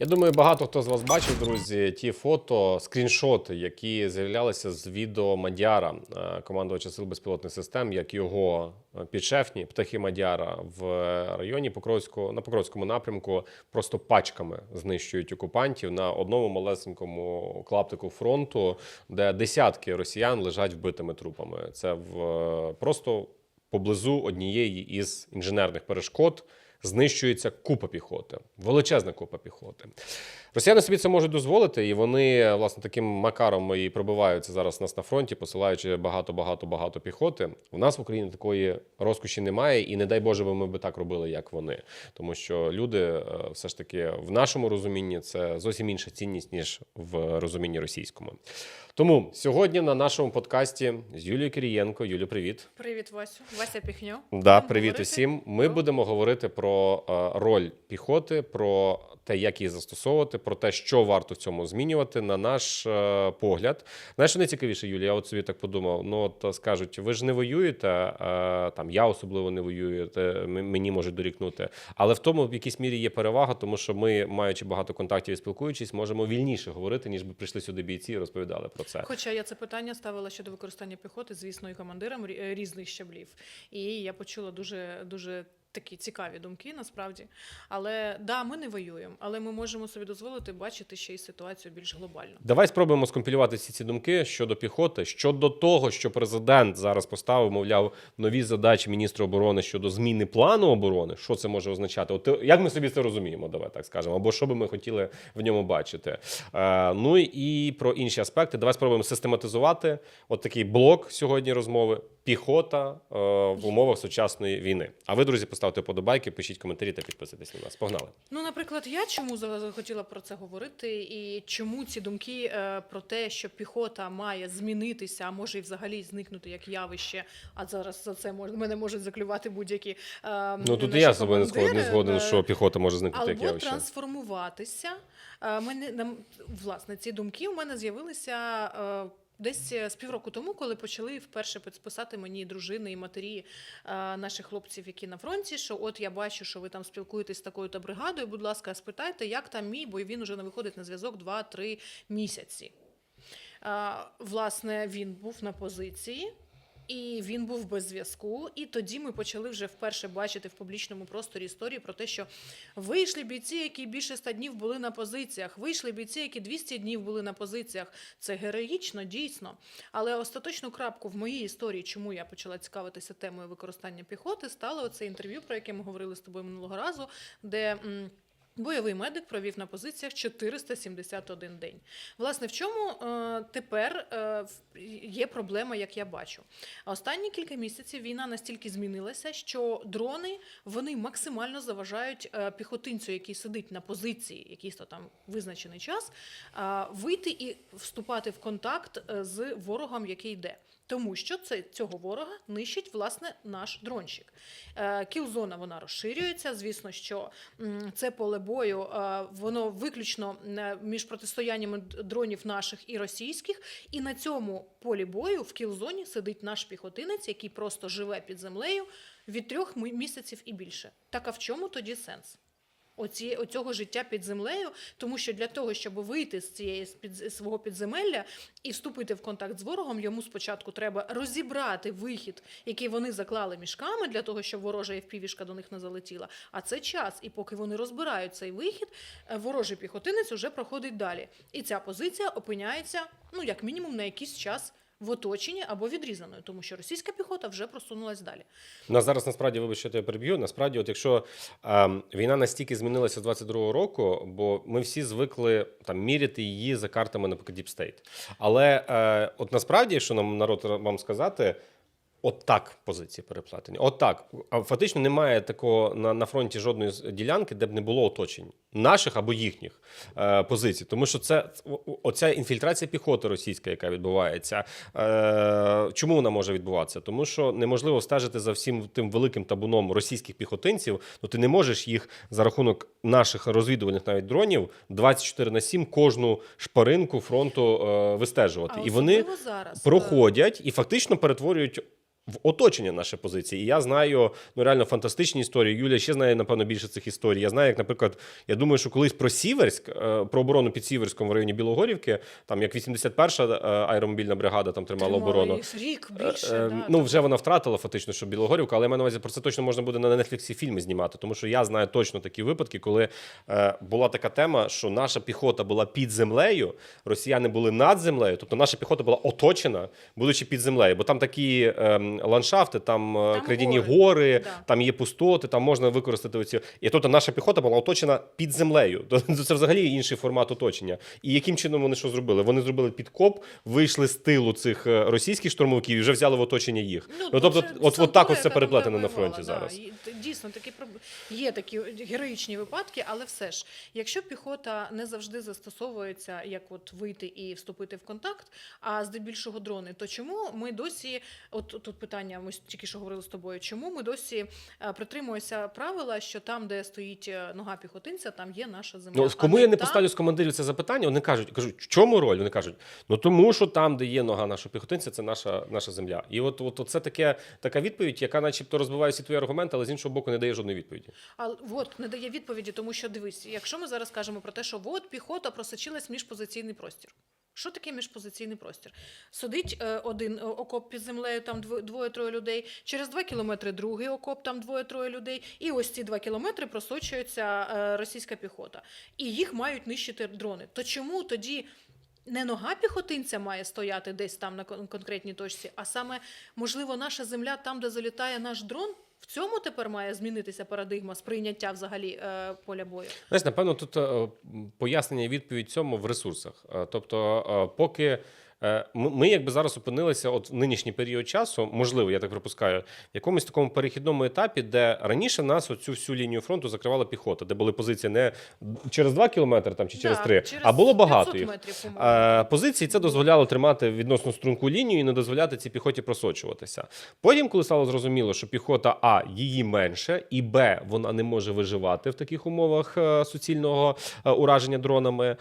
Я думаю, багато хто з вас бачив, друзі, ті фото, скріншоти, які з'являлися з відео Мадяра, е, командувача сил безпілотних систем, як його е, підшефні птахи Мадяра в районі Покровського на Покровському напрямку просто пачками знищують окупантів на одному малесенькому клаптику фронту, де десятки росіян лежать вбитими трупами. Це в е, просто поблизу однієї із інженерних перешкод знищується купа піхоти, величезна купа піхоти. Росіяни собі це можуть дозволити, і вони власне таким макаром і пробиваються зараз нас на фронті, посилаючи багато, багато, багато піхоти. У нас в Україні такої розкоші немає, і не дай Боже, ми би так робили, як вони. Тому що люди, е, все ж таки, в нашому розумінні це зовсім інша цінність ніж в розумінні російському. Тому сьогодні на нашому подкасті з Юлією Кирієнко. Юлю, привіт. Привіт, Васю. Вася Піхньо. Да, привіт говорити усім. Ми про- будемо говорити про е, роль піхоти, про те, як її застосовувати, про те, що варто в цьому змінювати, на наш е, погляд. Знаєш, що найцікавіше, Юлія, я от собі так подумав: ну от е, скажуть, ви ж не воюєте, е, там я особливо не воюю, мені можуть дорікнути. Але в тому в якійсь мірі є перевага, тому що ми, маючи багато контактів і спілкуючись, можемо вільніше говорити, ніж би прийшли сюди бійці і розповідали про це. Хоча я це питання ставила щодо використання піхоти, звісно, і командирам різних щаблів. І я почула дуже дуже. Такі цікаві думки насправді, але да, ми не воюємо, але ми можемо собі дозволити бачити ще й ситуацію більш глобально. Давай спробуємо скомпілювати всі ці думки щодо піхоти, щодо того, що президент зараз поставив, мовляв, нові задачі міністру оборони щодо зміни плану оборони. Що це може означати? От е, як ми собі це розуміємо? Давай так скажемо, або що би ми хотіли в ньому бачити. Е, ну і про інші аспекти. Давай спробуємо систематизувати от такий блок сьогодні розмови. Піхота е, в умовах сучасної війни. А ви, друзі, поставте подобайки, пишіть коментарі та підписуйтесь на нас. Погнали. Ну, наприклад, я чому за- захотіла про це говорити, і чому ці думки е, про те, що піхота має змінитися, а може і взагалі зникнути як явище, а зараз за це мож, мене можуть заклювати будь-які. Е, Ну тут і я з собою не згоден, не згоден, е, що піхота може зникнути як Або явище. трансформуватися. Е, Мене нам власне ці думки у мене з'явилися. е, Десь е, з півроку тому, коли почали вперше писати мені дружини і матері е, наших хлопців, які на фронті, що от я бачу, що ви там спілкуєтесь з такою то бригадою. Будь ласка, спитайте, як там мій, бо він вже не виходить на зв'язок 2-3 місяці. Е, Власне, він був на позиції. І він був без зв'язку. І тоді ми почали вже вперше бачити в публічному просторі історії про те, що вийшли бійці, які більше 100 днів були на позиціях. Вийшли бійці, які 200 днів були на позиціях. Це героїчно, дійсно. Але остаточну крапку в моїй історії, чому я почала цікавитися темою використання піхоти, стало оце інтерв'ю, про яке ми говорили з тобою минулого разу, де. Бойовий медик провів на позиціях 471 день. Власне, в чому е, тепер е, є проблема, як я бачу? Останні кілька місяців війна настільки змінилася, що дрони вони максимально заважають е, піхотинцю, який сидить на позиції, якийсь то там визначений час, вийти і вступати в контакт з ворогом, який йде. Тому що це цього ворога нищить власне наш дронщик. Е, Кілзона вона розширюється. Звісно, що це поле бою, е, воно виключно е, між протистояннями дронів наших і російських. І на цьому полі бою в кілзоні сидить наш піхотинець, який просто живе під землею від трьох місяців і більше. Так а в чому тоді сенс? Оці, оцього життя під землею, тому що для того, щоб вийти з цієї з свого підземелля і вступити в контакт з ворогом, йому спочатку треба розібрати вихід, який вони заклали мішками, для того, щоб ворожа FPV-шка до них не залетіла. А це час. І поки вони розбирають цей вихід, е, ворожий піхотинець вже проходить далі. І ця позиція опиняється, ну як мінімум, на якийсь час в оточенні або відрізаною, тому що російська піхота вже просунулась далі. На зараз насправді вибачте, я переб'ю. Насправді, от якщо ем, війна настільки змінилася з 22-го року, бо ми всі звикли там міряти її за картами, наприклад, State. Але е, от насправді, якщо нам народ вам сказати. От так позиції переплетені. От так. А фактично немає такого на, на фронті жодної ділянки, де б не було оточень наших або їхніх е, позицій. Тому що це оця інфільтрація піхоти російська, яка відбувається. Е, чому вона може відбуватися? Тому що неможливо стежити за всім тим великим табуном російських піхотинців. Ну ти не можеш їх за рахунок наших розвідувальних навіть дронів 24 на 7 кожну шпаринку фронту е, вистежувати. А І вони зараз, е, проходять і фактично перетворюють в оточення наші позиції. І я знаю ну реально фантастичні історії. Юлія ще знає, напевно, більше цих історій. Я знаю, як, наприклад, я думаю, що колись про Сіверськ, е, про оборону під Сіверськом в районі Білогорівки, там як 81-ша е, аеромобільна бригада там тримала Тримали оборону. Рік Е, більше. да, ну, так. вже вона втратила фактично, що Білогорівка, але я маю на увазі про це точно можна буде на Нетфліксі фільми знімати, тому що я знаю точно такі випадки, коли е, була така тема, що наша піхота була під землею, росіяни були над землею, тобто наша піхота була оточена, будучи під землею. Бо там такі е, ландшафти, там, е, Там кридяні гори, гори, да. там є пустоти, там можна використати оці. І тобто наша піхота була оточена під землею. Тобто Це взагалі інший формат оточення. І яким чином вони що зробили? Вони зробили підкоп, вийшли з тилу цих е, російських штурмовиків і вже взяли в оточення їх. Ну, тобто, от, от так ось це переплетено на фронті зараз. Да. Т- Дійсно, такі є такі героїчні випадки, але все ж, якщо піхота не завжди застосовується, як от вийти і вступити в контакт, а здебільшого дрони, то чому ми досі, от тут питання, ми тільки що говорили з тобою, чому ми досі е, притримуємося правила, що там, де стоїть е, нога піхотинця, там є наша земля. Ну, а кому я не там- поставлю з командирів це запитання, вони кажуть, кажуть, в чому роль? Вони кажуть, ну тому що там, де є нога нашого піхотинця, це наша, наша земля. І от, от, це таке, така відповідь, яка начебто розбиває всі твої аргументи, але з іншого боку не дає жодної відповіді. А от не дає відповіді, тому що дивись, якщо ми зараз кажемо про те, що от піхота просочилась в міжпозиційний простір. Що таке міжпозиційний простір? Сидить е, один е, окоп під землею, там дво- двоє-троє людей. Через два кілометри другий окоп, там двоє-троє людей. І ось ці два кілометри просочується е, російська піхота. І їх мають нищити дрони. То чому тоді не нога піхотинця має стояти десь там на конкретній точці, а саме, можливо, наша земля там, де залітає наш дрон? В цьому тепер має змінитися парадигма сприйняття взагалі е, поля бою. Знаєш, напевно, тут е, пояснення і відповідь цьому в ресурсах. Е, Тобто, е, поки ми, ми якби зараз опинилися от в нинішній період часу, можливо, я так припускаю, в якомусь такому перехідному етапі, де раніше нас оцю всю лінію фронту закривала піхота, де були позиції не через 2 кілометри там чи через Да, 3, через а було багато їх. метрів. Е, позиції це дозволяло тримати відносно струнку лінію і не дозволяти цій піхоті просочуватися. Потім, коли стало зрозуміло, що піхота А її менше, і Б вона не може виживати в таких умовах е, суцільного е, ураження дронами. е,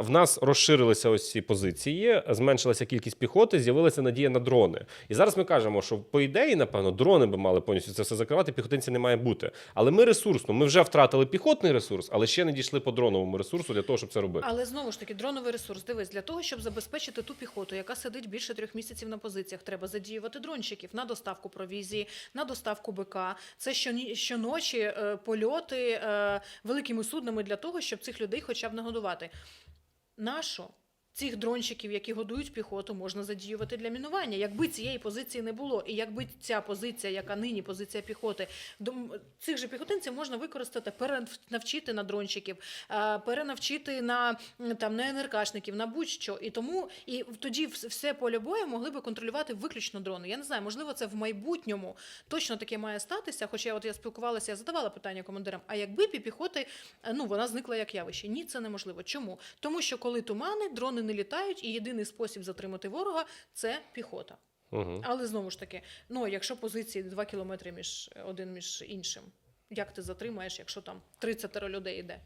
В нас розширилися ось ці позиції, зменшилася кількість піхоти, з'явилася надія на дрони. І зараз ми кажемо, що по ідеї, напевно, дрони би мали повністю це все закривати. Піхотинців не має бути. Але ми ресурсно, ми вже втратили піхотний ресурс, але ще не дійшли по дроновому ресурсу для того, щоб це робити. Але знову ж таки, дроновий ресурс. Дивись, для того, щоб забезпечити ту піхоту, яка сидить більше трьох місяців на позиціях, треба задіювати дрончиків на доставку провізії, на доставку БК. Це щоночі е, польоти е, великими суднами для того, щоб цих людей хоча б нагодувати. Нащо? Цих дрончиків, які годують піхоту, можна задіювати для мінування. Якби цієї позиції не було, і якби ця позиція, яка нині позиція піхоти, цих же піхотинців можна використати, перенавчити на дрончиків, е, перенавчити на там на НРКшників, на будь-що. І тому і тоді все поле бою могли би контролювати виключно дрони. Я не знаю, можливо, це в майбутньому точно таке має статися. Хоча от я спілкувалася, я задавала питання командирам. А якби пі- піхоти, е, ну вона зникла як явище? Ні, це неможливо. Чому? Тому що коли тумани, дрони не літають, і єдиний спосіб затримати ворога це піхота. Угу. Але знову ж таки, ну якщо позиції 2 кілометри між один між іншим, як ти затримаєш, якщо там 30 людей йде?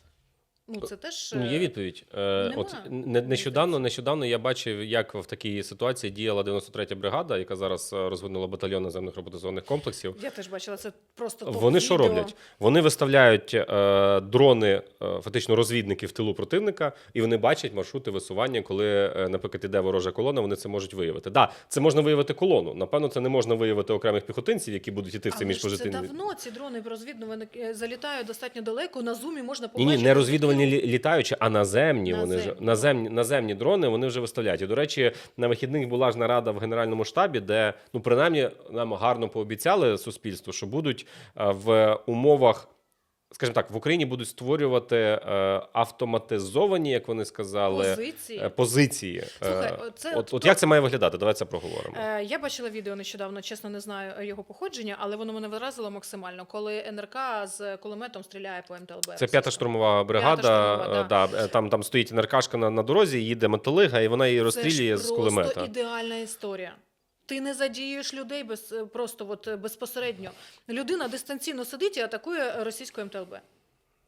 Ну це теж Ну, є е, відповідь. Е, От не- нещодавно, нещодавно я бачив, як в такій ситуації діяла 93-я бригада, яка зараз е, розвинула батальйон наземних роботизованих комплексів. я теж бачила це просто топ Вони що роблять? Вони виставляють е, дрони, е, фактично розвідники в тилу противника, і вони бачать маршрути висування, коли, е, наприклад, іде ворожа колона, вони це можуть виявити. Да, це можна виявити колону. Напевно, це не можна виявити окремих піхотинців, які будуть іти в цей Але ж це давно ці дрони розвідувані е, залітають достатньо далеко. На зумі можна побачити. ні, не розвідувальні лі- літаючі, а наземні. Вони ж Наземні. наземні, наземні дрони вони вже виставляють. І до речі, на вихідних була ж нарада в генеральному штабі, де ну принаймні нам гарно пообіцяли суспільству, що будуть е, в умовах. Скажімо так, в Україні будуть створювати е, автоматизовані, як вони сказали, позиції. е, позиції. Слухай, Е, це от, от от як це має виглядати? Давай це проговоримо. Е, Я бачила відео нещодавно, чесно не знаю е, його походження, але воно мене вразило максимально, коли НРК з кулеметом стріляє по МТЛБ. Це п'ята штурмова бригада. штурмова, е, да. е, Там, там стоїть НРКшка на, на дорозі, їде металига, і вона її розстрілює Це з ж кулемета. Просто ідеальна історія. Ти не задіюєш людей без е, просто от е, безпосередньо. Людина дистанційно сидить і атакує російську МТЛБ.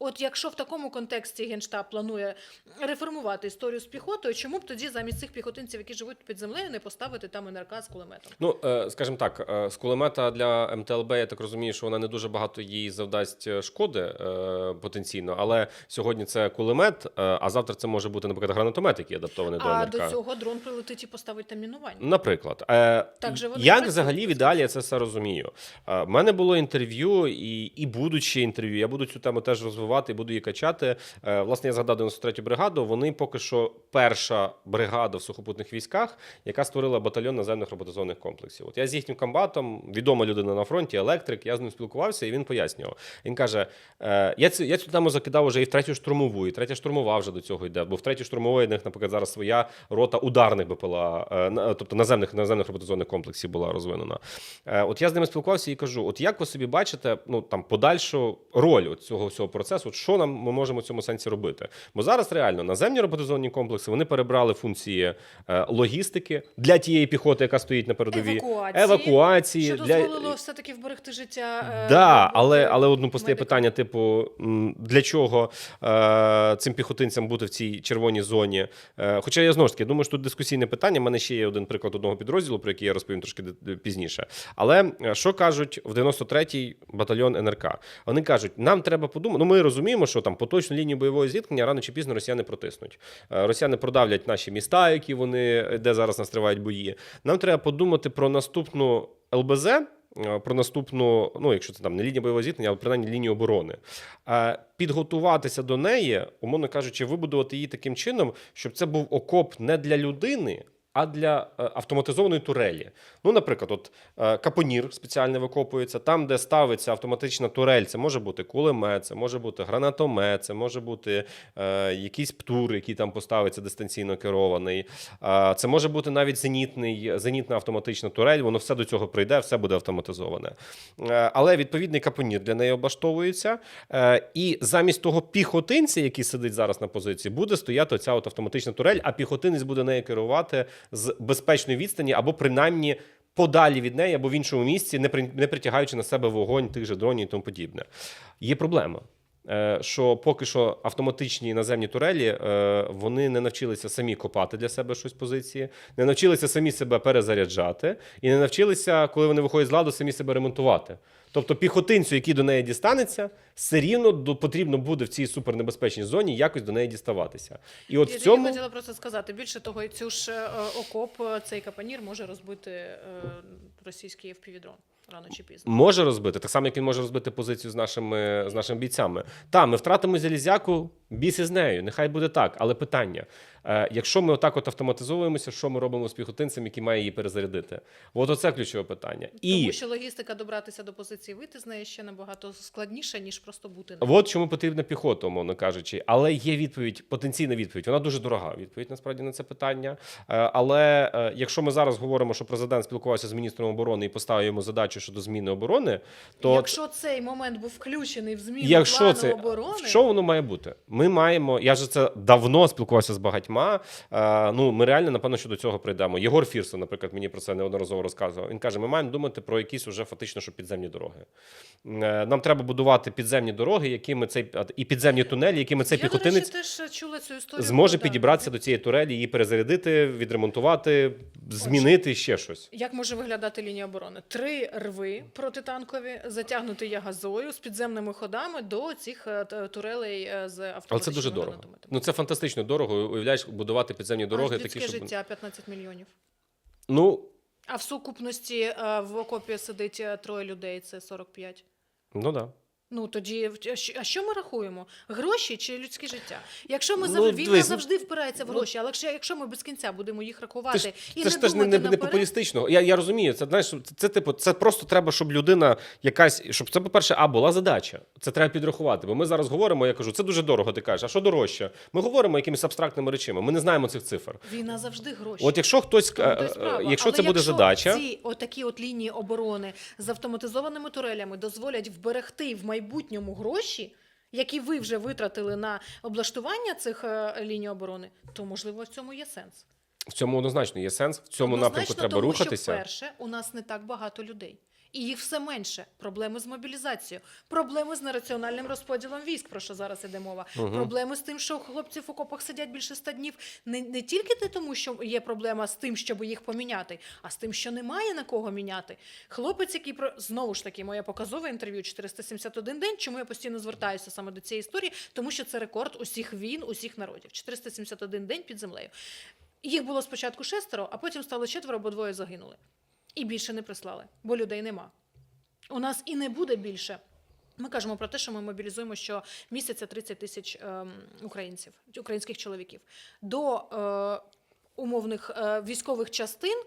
От якщо в такому контексті Генштаб планує реформувати історію з піхотою, чому б тоді замість цих піхотинців, які живуть під землею, не поставити там НРК з кулеметом? Ну, е, скажімо так, е, з кулемета для МТЛБ, я так розумію, що вона не дуже багато їй завдасть е, шкоди потенційно, але сьогодні це кулемет, а завтра це може бути, наприклад, гранатомет, який адаптований до А до цього дрон прилетить і поставить там мінування. Наприклад, Так же вони як працюють, взагалі в ідеалі я це все розумію? В мене було інтерв'ю, і, і будуть ще інтерв'ю. Я буду цю тему теж розвивати і буду її качати. Е, власне, я згадав 93-ю бригаду. Вони поки що перша бригада в сухопутних військах, яка створила батальйон наземних роботизованих комплексів. От я з їхнім комбатом, відома людина на фронті, електрик, я з ним спілкувався, і він пояснював. Він каже: е, я цю, я цю тему закидав уже і в третю штурмову, і третя штурмова вже до цього йде. Бо в третій штурмової, них, наприклад, зараз своя рота ударних БПЛА, е, тобто наземних наземних роботизованих комплексів була розвинена. От я з ними спілкувався і кажу: от як ви собі бачите, ну там подальшу роль цього всього процесу, от що нам ми можемо в цьому сенсі робити? Бо зараз реально наземні роботизовані комплекси вони перебрали функції е, логістики для тієї піхоти, яка стоїть на передовій, Евакуації, евакуації Що для дозволило все-таки вберегти життя. е, Да, роботи але, але одну постає питання: типу, для чого е, цим піхотинцям бути в цій червоній зоні? Е, хоча я знову ж таки думаю, що тут дискусійне питання. У мене ще є один приклад одного підрозділу, про який я розповім трошки пізніше. Але е, що кажуть в 93-й батальйон НРК? Вони кажуть, нам треба подумати. Ну, ми розуміємо, що там поточну лінію бойового зіткнення рано чи пізно росіяни протиснуть. Е, Росіяни продавлять наші міста, які вони де зараз нас тривають бої. Нам треба подумати про наступну ЛБЗ. е, Про наступну, ну якщо це там не лінія бойового зіткнення, але принаймні лінію оборони, Е, підготуватися до неї, умовно кажучи, вибудувати її таким чином, щоб це був окоп не для людини, а для е, автоматизованої турелі. Ну, наприклад, от е, капонір спеціально викопується, там, де ставиться автоматична турель, це може бути кулемет, це може бути гранатомет, це може бути е, якийсь птур, який там поставиться дистанційно керований. Е, це може бути навіть зенітний, зенітна автоматична турель, воно все до цього прийде, все буде автоматизоване. Е, але відповідний капонір для неї облаштовується. Е, і замість того піхотинця, який сидить зараз на позиції, буде стояти ця от автоматична турель, а піхотинець буде нею керувати з безпечної відстані або принаймні. Подалі від неї або в іншому місці, не при- не притягаючи на себе вогонь тих же дронів і тому подібне. Є проблема. Е, Що поки що автоматичні наземні турелі е, вони не навчилися самі копати для себе щось позиції, не навчилися самі себе перезаряджати, і не навчилися, коли вони виходять з ладу, самі себе ремонтувати. Тобто піхотинцю, який до неї дістанеться, все рівно до- потрібно буде в цій супернебезпечній зоні якось до неї діставатися. І от Я в цьому хотіла просто сказати. Більше того, цю ж е, окоп, цей капанір може розбити російський FPV-дрон рано чи пізно. може розбити, так само, як він може розбити позицію з нашими, з нашими бійцями. Та, ми втратимо залізяку, біс із нею, нехай буде так. Але питання: е, якщо ми отак от автоматизовуємося, що ми робимо з піхотинцем, який має її перезарядити? От оце ключове питання. І Тому що логістика добратися до позиції вийти з неї ще набагато складніше, ніж просто бути на От чому потрібна піхота, умовно кажучи. Але є відповідь, потенційна відповідь. Вона дуже дорога. Відповідь насправді на це питання. Е, Але е, якщо ми зараз говоримо, що президент спілкувався з міністром оборони і поставив йому задачу щодо зміни оборони, то Якщо цей момент був включений в зміну Якщо плану це оборони, що воно має бути? Ми маємо. Я ж це давно спілкувався з багатьма. Е, ну ми реально напевно що до цього прийдемо. Єгор Фірсов, наприклад, мені про це неодноразово розказував. Він каже: ми маємо думати про якісь уже фактично, що підземні дороги. Е, нам треба будувати підземні дороги, якими цей і підземні тунелі, якими цей я, до піхотинець речі, теж чула цю історію. зможе да, підібратися до цієї турелі, її перезарядити, відремонтувати, змінити ще щось. Як може виглядати лінія оборони? Три рви протитанкові, затягнути ягазою з підземними ходами до цих е, турелей е, з автоматичними Але це дуже дорого. Ну це фантастично дорого. Уявляєш, будувати підземні дороги, Аж такі, щоб життя 15 мільйонів. ну. А в сукупності е, в окопі сидить е, троє людей, це 45. Ну да. Ну тоді а що- ми рахуємо? Гроші чи людське життя? Якщо ми Ну, завжди війна дивись, завжди впирається в ну, гроші, але якщо, якщо ми без кінця будемо їх рахувати ж, і це не ж теж не, не, не популістично. Я, я розумію, це знаєш, це, це типу, це просто треба, щоб людина якась, щоб це, по-перше, а була задача. Це треба підрахувати. Бо ми зараз говоримо, я кажу, це дуже дорого. Ти кажеш, а що дорожче? Ми говоримо якимись абстрактними речами. Ми не знаємо цих цифр. війна завжди гроші. От якщо хтось, тому й е, якщо Але це буде задача, ці отакі от лінії оборони з автоматизованими турелями дозволять вберегти в майбутньому гроші, які ви вже витратили на облаштування цих е, ліній оборони, то можливо в цьому є сенс. В цьому однозначно є сенс. В цьому напрямку треба тому, рухатися. Що, перше, у нас не так багато людей. І їх все менше. Проблеми з мобілізацією, проблеми з нераціональним розподілом військ, про що зараз іде мова. Проблеми з тим, що хлопці в окопах сидять більше ста днів. Не, не тільки не тому, що є проблема з тим, щоб їх поміняти, а з тим, що немає на кого міняти. Хлопець, який про знову ж таки моє показове інтерв'ю 471 день. Чому я постійно звертаюся саме до цієї історії? Тому що це рекорд усіх війн, усіх народів. 471 день під землею. Їх було спочатку шестеро, а потім стало четверо, бо двоє загинули. І більше не прислали, бо людей нема. У нас і не буде більше. Ми кажемо про те, що ми мобілізуємо щомісяця 30 тисяч ем, українців, українських чоловіків. До е, умовних е, військових частин,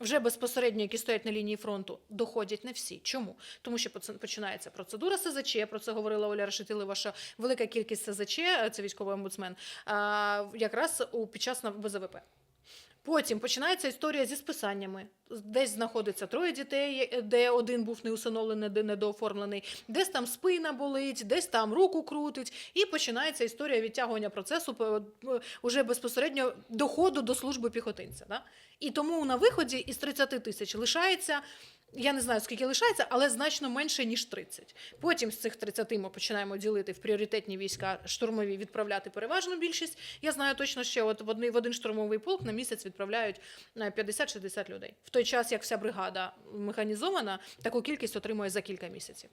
вже безпосередньо, які стоять на лінії фронту, доходять не всі. Чому? Тому що починається процедура СЗЧ, про це говорила Оля Решетилова, що велика кількість СЗЧ, е, це військовий омбудсмен, якраз у, під час на- БЗВП. Потім починається історія зі списаннями. Десь знаходиться троє дітей, де один був не усиновлений, де недооформлений, десь там спина болить, десь там руку крутить. І починається історія відтягування процесу е, уже безпосередньо доходу до служби піхотинця. Да? І тому на виході із 30 тисяч лишається. Я не знаю, скільки лишається, але значно менше, ніж 30. Потім з цих 30 ми починаємо ділити в пріоритетні війська штурмові, відправляти переважну більшість. Я знаю точно, що от в один, в один штурмовий полк на місяць відправляють е, 50-60 людей. В той час, як вся бригада механізована, таку кількість отримує за кілька місяців.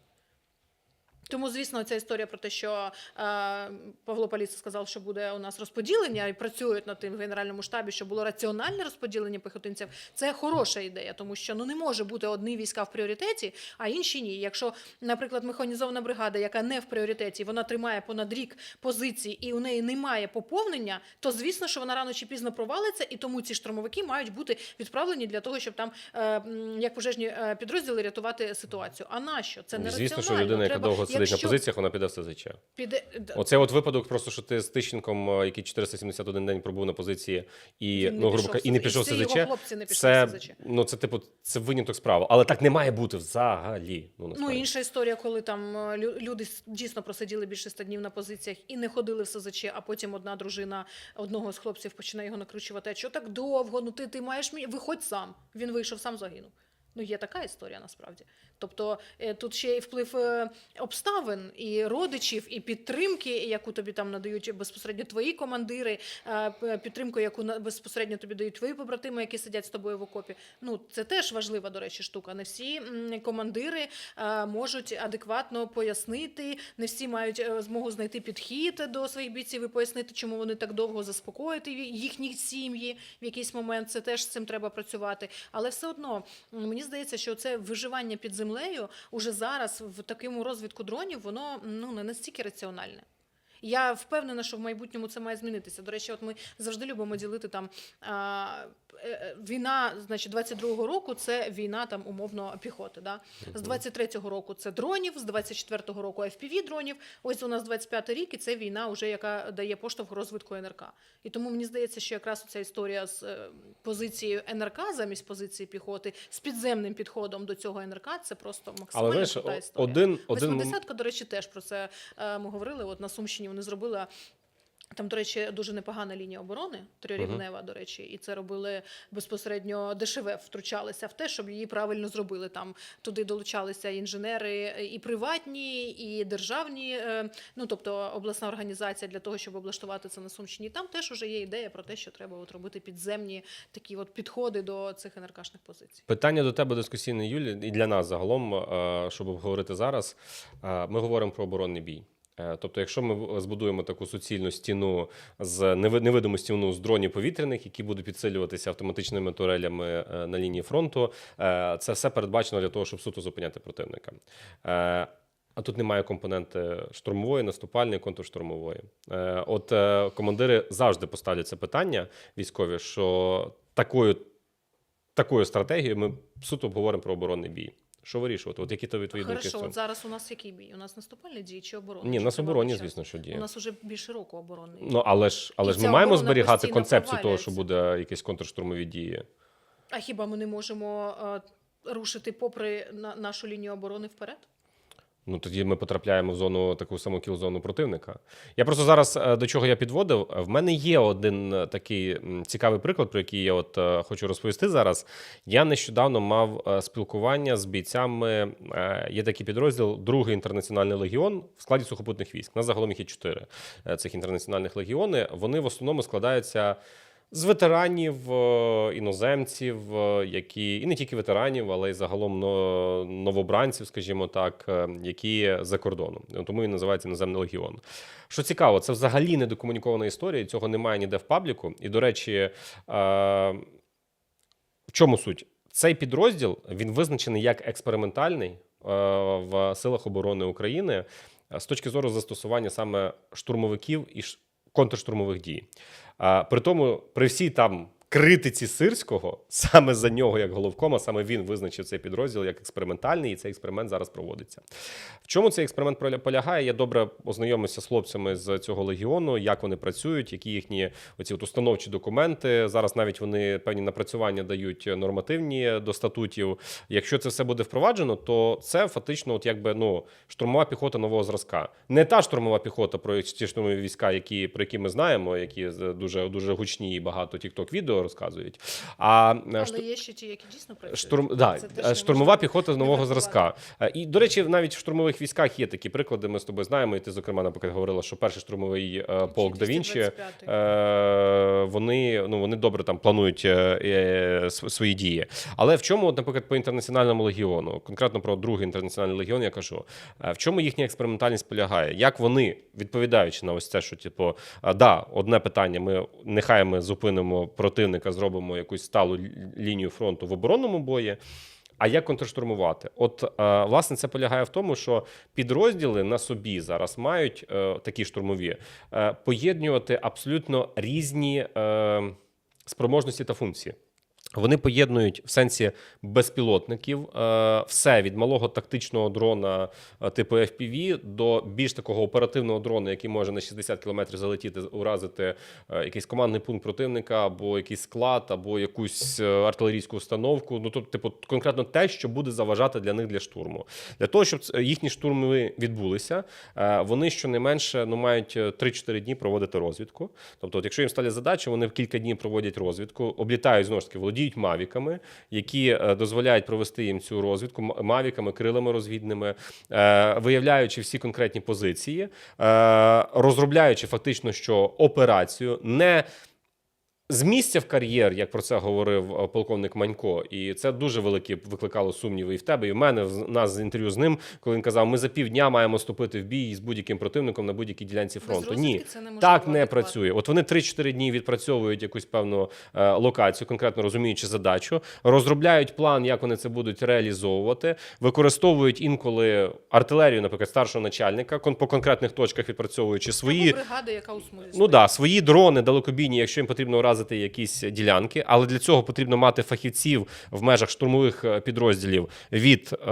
Тому, звісно, ця історія про те, що е, Павло Паліца сказав, що буде у нас розподілення, і працюють над тим в генеральному штабі, що було раціональне розподілення піхотинців. Це хороша ідея, тому що ну не може бути одні війська в пріоритеті, а інші ні. Якщо, наприклад, механізована бригада, яка не в пріоритеті, вона тримає понад рік позиції і у неї немає поповнення, то звісно, що вона рано чи пізно провалиться, і тому ці штурмовики мають бути відправлені для того, щоб там е, як пожежні е, підрозділи рятувати ситуацію. А нащо? Це не Звісно, що людина, яка Треба- довго сидить на якщо позиціях, вона піде в СЗЧ. Піде д- Оце от випадок, просто що ти з Тищенком, е, який 471 день пробув на позиції, і Він не ну грубо пішов кажучи, і не СЗЧ. пішов в І всі СЗЧ. його хлопці не пішли Це в СЗЧ. ну це типу це виняток справи, але так не має бути взагалі. Ну Ну, насправді. інша історія, коли там е, лю- люди с- дійсно просиділи більше ста днів на позиціях і не ходили в СЗЧ, а потім одна дружина одного з хлопців починає його накручувати. А що так довго? Ну ти, ти маєш мені виходь сам. Він вийшов сам загинув. Ну, є така історія насправді. Тобто е, тут ще й вплив е, обставин і родичів, і підтримки, яку тобі там надають безпосередньо твої командири, е, підтримку, яку безпосередньо тобі дають твої побратими, які сидять з тобою в окопі. Ну це теж важлива, до речі, штука. Не всі командири можуть адекватно пояснити, не всі мають змогу знайти підхід до своїх бійців і пояснити, чому вони так довго заспокоїти їхні сім'ї в якийсь момент. Це теж з цим треба працювати. Але все одно мені здається, що це виживання під землею уже зараз в такому розвитку дронів, воно ну не настільки раціональне. Я впевнена, що в майбутньому це має змінитися. До речі, от ми завжди любимо ділити там війна, значить, 22-го року це війна там умовно піхоти. Да? З 23-го року це дронів, з 24-го року fpv дронів. Ось у нас 25-й рік, і це війна, вже яка дає поштовх розвитку НРК. І тому мені здається, що якраз ця історія з е, позицією НРК замість позиції піхоти, з підземним підходом до цього НРК, це просто Але максимально знаєш, крута історія. один один мом- Восьмидесятка, до речі, теж про це е, ми говорили. От на Сумщині вони зробили. Там, до речі, дуже непогана лінія оборони, трирівнева, до речі, і це робили безпосередньо ДШВ, втручалися в те, щоб її правильно зробили. Там туди долучалися інженери і приватні, і державні, е, ну тобто обласна організація для того, щоб облаштувати це на Сумщині. Там теж вже є ідея про те, що треба от робити підземні такі от підходи до цих НРКшних позицій. Питання до тебе дискусійне, Юлі, і для нас загалом, е, щоб обговорити зараз. Е, Ми говоримо про оборонний бій. Е, Тобто, якщо ми збудуємо таку суцільну стіну з неви- невидиму стіну з дронів повітряних, які будуть підсилюватися автоматичними турелями е, на лінії фронту, е, це все передбачено для того, щоб суто зупиняти противника. Е, А тут немає компоненти штурмової, наступальної, контрштурмової. Е, От е, командири завжди поставлять це питання військові, що такою такою стратегією ми суто обговоримо про оборонний бій. Що вирішувати? От які тобі твої думки? Хорошо, думки? от зараз у нас який бій? У нас наступальний дій чи оборонний? Ні, у нас оборонні, звісно, що У нас уже більше року оборонний. Ну але ж але І ж ми маємо зберігати концепцію того, що буде якісь контрштурмові дії. А хіба ми не можемо а, рушити попри на, нашу лінію оборони вперед? Ну тоді ми потрапляємо в зону таку саму кіл-зону противника. Я просто зараз е, до чого я підводив. В мене є один е, такий цікавий приклад, про який я от е, хочу розповісти зараз. Я нещодавно мав е, спілкування з бійцями. е, Є такий підрозділ, другий інтернаціональний легіон в складі сухопутних військ. На загалом їх є чотири е, цих інтернаціональних легіони. Вони в основному складаються. З ветеранів, е, іноземців, е, які і не тільки ветеранів, але й загалом новобранців, скажімо так, е, які за кордоном. Тому він називається іноземний легіон. Що цікаво, це взагалі не докомунікована історія, цього немає ніде в пабліку. І, до речі, в чому суть? Цей підрозділ він визначений як експериментальний в силах оборони України з точки зору застосування саме штурмовиків і контрштурмових дій. А, При тому, при всій там критиці сирського, саме за нього, як головкома, саме він визначив цей підрозділ як експериментальний, і цей експеримент зараз проводиться. В чому цей експеримент поля- полягає? Я добре ознайомився з хлопцями з цього легіону, як вони працюють, які їхні оці от установчі документи. Зараз навіть вони певні напрацювання дають нормативні до статутів. Якщо це все буде впроваджено, то це фактично, от якби ну штурмова піхота нового зразка. Не та штурмова піхота, про ті штурмові війська, які про які ми знаємо, які дуже дуже гучні і багато тікток відео розказують. А е, Але шту- є ще ті, які дійсно працюють. Штурм, да, Це штурмова можна піхота з нового зразка. Е, І, до речі, навіть в штурмових військах є такі приклади. Ми з тобою знаємо. І ти, зокрема, наприклад, говорила, що перший штурмовий е, полк да Вінчі, 225-й. вони, ну, вони добре там планують св- свої дії. Але в чому, наприклад, по інтернаціональному легіону, конкретно про другий інтернаціональний легіон, я кажу, в чому їхня експериментальність полягає? Як вони, відповідаючи на ось це, що типу, да, одне питання, ми нехай ми зупинимо противника, зробимо якусь сталу лінію фронту в оборонному бої. А як контрштурмувати? От е, власне це полягає в тому, що підрозділи на собі зараз мають е, такі штурмові е, поєднувати абсолютно різні спроможності та функції. Вони поєднують в сенсі безпілотників е, все від малого тактичного дрона е, типу FPV до більш такого оперативного дрона, який може на 60 км залетіти, уразити е, якийсь командний пункт противника, або якийсь склад, або якусь артилерійську установку. Ну тобто, типу, конкретно те, що буде заважати для них для штурму. Для того, щоб їхні штурми відбулися, вони щонайменше ну, мають е, 3-4 дні проводити розвідку. Тобто, от, якщо їм ставлять задачі, вони в кілька днів проводять розвідку, облітають знову ж таки, володіють мавіками, які е, дозволяють провести їм цю розвідку мавіками, крилами розвідними, е, виявляючи всі конкретні позиції, е, розробляючи фактично, що операцію не. З місця в кар'єр, як про це говорив е, полковник Манько, і це дуже великі викликало сумніви і в тебе, і в мене в нас з інтерв'ю з ним, коли він казав, ми за півдня маємо ступити в бій з будь-яким противником на будь-якій ділянці фронту. розвідки Ні, це неможливо так не працює. От вони 3-4 дні відпрацьовують якусь певну е, локацію, конкретно розуміючи задачу, розробляють план, як вони це будуть реалізовувати, використовують інколи артилерію, наприклад, старшого начальника, по конкретних точках відпрацьовуючи свої. Або бригади, яка у смузі Ну да, свої дрони далекобійні, якщо їм потрібно уразити якісь ділянки, але для цього потрібно мати фахівців в межах штурмових е, підрозділів від е,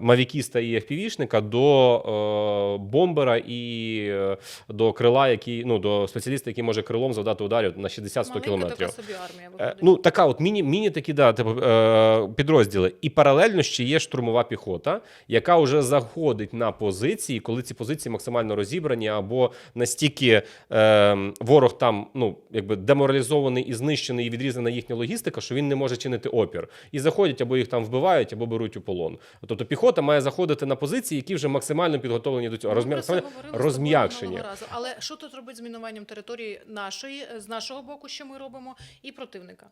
мавікіста і FPV-шника до е, бомбера і е, до крила, який ну до спеціаліста, який може крилом завдати ударів на 60-100 кілометрів. така собі армія Е. Ну, така от міні, міні такі да, типу, е, підрозділи. І паралельно ще є штурмова піхота, яка вже заходить на позиції, коли ці позиції максимально розібрані, або настільки е, ворог там ну, якби деморалізований і знищений, і відрізана їхня логістика, що він не може чинити опір. І заходять або їх там вбивають, або беруть у полон. Тобто піхота має заходити на позиції, які вже максимально підготовлені до цього. Ми Розмі- про це говорили з тобою розм'якшення. Але що тут робить з мінуванням території нашої, з нашого боку, що ми робимо, і противника?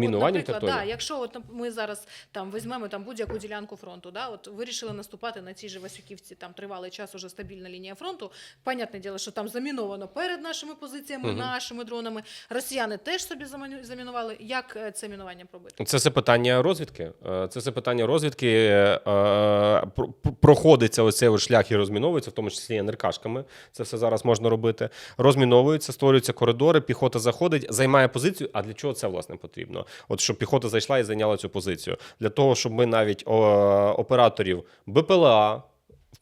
Мінування от, території. Да, якщо от ми зараз там візьмемо там будь-яку ділянку фронту, да, от вирішили наступати на цій же Васюківці, там тривалий час уже стабільна лінія фронту. Понятне діло, що там заміновано перед нашими позиціями, Мгм. нашими дронами. Росіяни теж собі замінували. Як е, це мінування пробити? Це все питання розвідки. Е, Це все питання розвідки. е, про- про- Проходиться оцей шлях і розміновується, в тому числі і НРКшками. Це все зараз можна робити. Розміновуються, створюються коридори, піхота заходить, займає позицію. А для чого це власне потрібно? От щоб піхота зайшла і зайняла цю позицію. Для того, щоб ми навіть о, операторів БПЛА.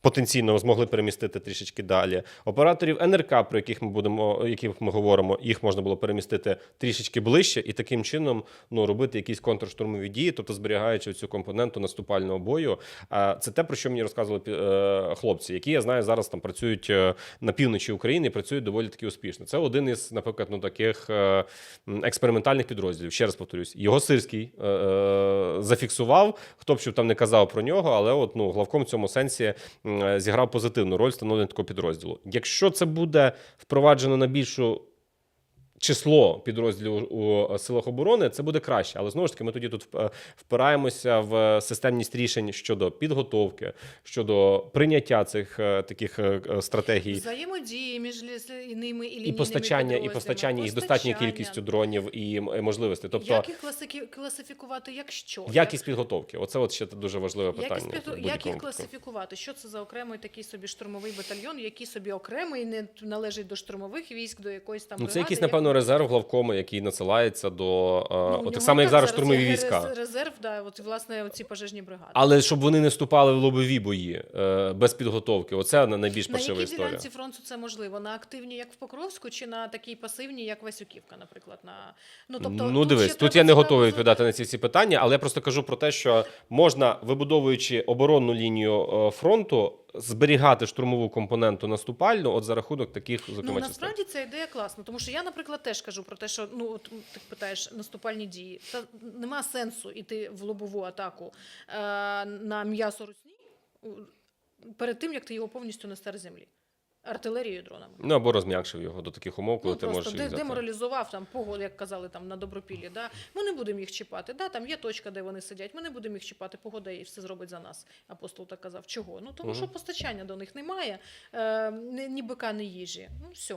Потенційно змогли перемістити трішечки далі. Операторів НРК, про яких ми будемо, яких ми говоримо, їх можна було перемістити трішечки ближче і таким чином ну, робити якісь контрштурмові дії, тобто зберігаючи цю компоненту наступального бою. Це те, про що мені розказували е, хлопці, які я знаю зараз там працюють е, на півночі України і працюють доволі таки успішно. Це один із, наприклад, ну таких е, експериментальних підрозділів. Ще раз повторюсь, його сирський зафіксував. Хто б що там не казав про нього, але от ну главком в цьому сенсі зіграв позитивну роль встановлення такого підрозділу. Якщо це буде впроваджено на більшу число підрозділів у силах оборони, це буде краще. Але знову ж таки, ми тоді тут е, впираємося в системність рішень щодо підготовки, щодо прийняття цих е, таких е, стратегій. Взаємодії між ліс- ними і І постачання, і постачання, і достатньою кількістю дронів і можливостей. Тобто як їх класифікувати, як що? якість підготовки. Оце от ще дуже важливе питання. в як їх класифікувати? Що це за окремий такий собі штурмовий батальйон, який собі окремий не належить до штурмових військ, до якоїсь там Ну, це бригади? якийсь, Як- напевно, резерв главкому, який надсилається до е, Ну, так само, як зараз штурмові війська. Резерв, да, от власне ці пожежні бригади. Але щоб вони не вступали в лобові бої е, без підготовки, оце на- найбільш на паршива якій історія. ділянці фронту це можливо? На активній, як в Покровську, чи на такій пасивній, як Васюківка, наприклад? На... Ну, тобто, ну тут дивись, ще тут я не готовий відповідати на ці всі питання, але я просто кажу про те, що можна, вибудовуючи оборонну лінію е, фронту, зберігати штурмову компоненту наступальну, от за рахунок таких зокрема Ну, насправді ця ідея класна, тому що я, наприклад, теж кажу про те, що ну от ти питаєш наступальні дії. Та нема сенсу іти в лобову атаку е, на м'ясо русні перед тим, як ти його повністю нестер землі. Артилерією дронами. Ну або розм'якшив його до таких умов, коли Ну, ти можеш їх деморалізував там погоду, як казали там на добропіллі. Да? Ми не будемо їх чіпати. Да, там є точка, де вони сидять. Ми не будемо їх чіпати. Погода і все зробить за нас. Апостол так казав. Чого? Ну тому угу. що постачання до них немає, е, ні бика, ні їжі. Ну все.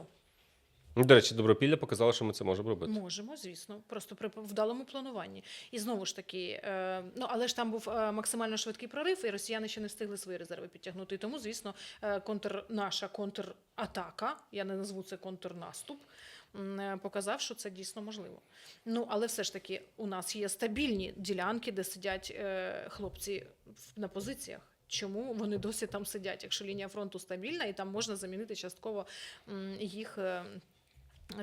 Ну, До речі, добропілля показало, що ми це можемо робити. Можемо, звісно, просто при вдалому плануванні. І знову ж таки, е, ну але ж там був е, максимально швидкий прорив, і росіяни ще не встигли свої резерви підтягнути. І тому, звісно, е, контр, наша контратака, я не назву це контрнаступ, е, показав, що це дійсно можливо. Ну але все ж таки, у нас є стабільні ділянки, де сидять е, хлопці на позиціях. Чому вони досі там сидять, якщо лінія фронту стабільна, і там можна замінити частково їх е,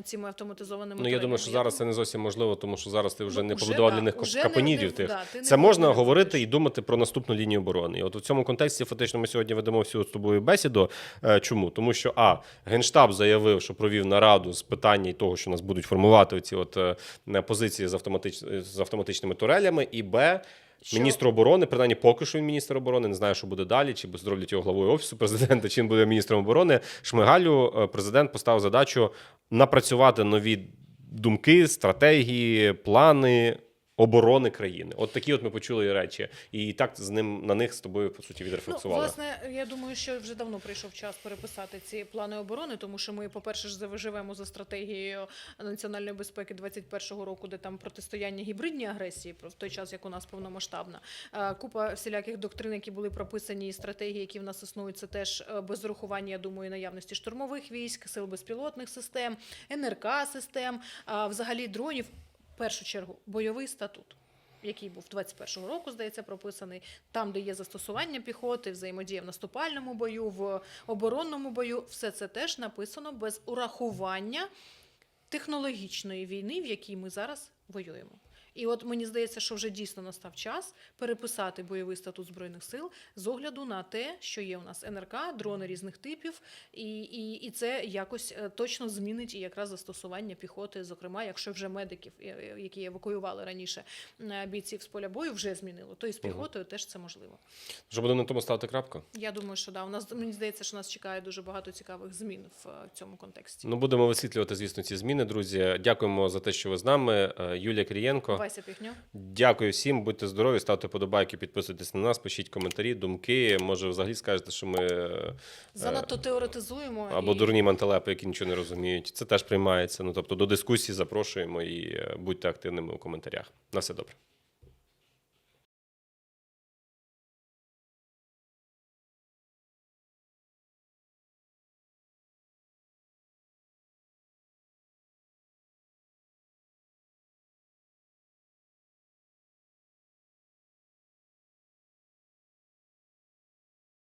цими автоматизованими Ну я думаю, що зараз це не зовсім можливо, тому що зараз ти вже Ну, не уже побудував да, для них уже не- капонірів не- тих. да, ти не Це можна будеш. говорити і думати про наступну лінію оборони. І от у цьому контексті фактично ми сьогодні ведемо всю з тобою бесіду. Е, Чому? Тому що а генштаб заявив, що провів нараду з питання і того, що нас будуть формувати ці от е, позиції з автоматич... з автоматичними турелями, і б. Що? Міністр оборони, принаймні поки що він міністр оборони, не знаю, що буде далі, чи зроблять його главою офісу президента, чи він буде міністром оборони. Шмигалю е, президент поставив задачу напрацювати нові думки, стратегії, плани оборони країни. От такі от ми почули речі, і так з ним на них з тобою по суті Ну, відрефлексували. власне, я думаю, що вже давно прийшов час переписати ці плани оборони, тому що ми, по-перше, ж живемо за стратегією національної безпеки 21-го року, де там протистояння гібридній агресії, в той час як у нас повномасштабна. Е, Купа всіляких доктрин, які були прописані, і стратегії, які в нас існують, це теж е, без урахування, я думаю, наявності штурмових військ, сил безпілотних систем, НРК систем, а взагалі дронів. В першу чергу бойовий статут. Який був 21-го року, здається, прописаний, там, де є застосування піхоти, взаємодія в наступальному бою, в оборонному бою, все це теж написано без урахування технологічної війни, в якій ми зараз воюємо. І от мені здається, що вже дійсно настав час переписати бойовий статут збройних сил з огляду на те, що є у нас НРК, дрони різних типів, і, і, і це якось е, точно змінить і якраз застосування піхоти, зокрема, якщо вже медиків, е, е, які евакуювали раніше бійців з поля бою, вже змінило, то і з піхотою теж це можливо. Вже будемо на тому ставити крапку. Я думаю, що да, у нас мені здається, що нас чекає дуже багато цікавих змін в цьому контексті. Ну будемо висвітлювати, звісно, ці зміни, друзі. Дякуємо за те, що ви з нами. Юлія Крієнко. Вася Піхньо. Дякую всім, будьте здорові, ставте подобайки, підписуйтесь на нас, пишіть коментарі, думки. Може, взагалі скажете, що ми е, Занадто теоретизуємо або і... дурні мантелепи, які нічого не розуміють. Це теж приймається. Ну тобто до дискусії запрошуємо і е, будьте активними у коментарях. На все добре.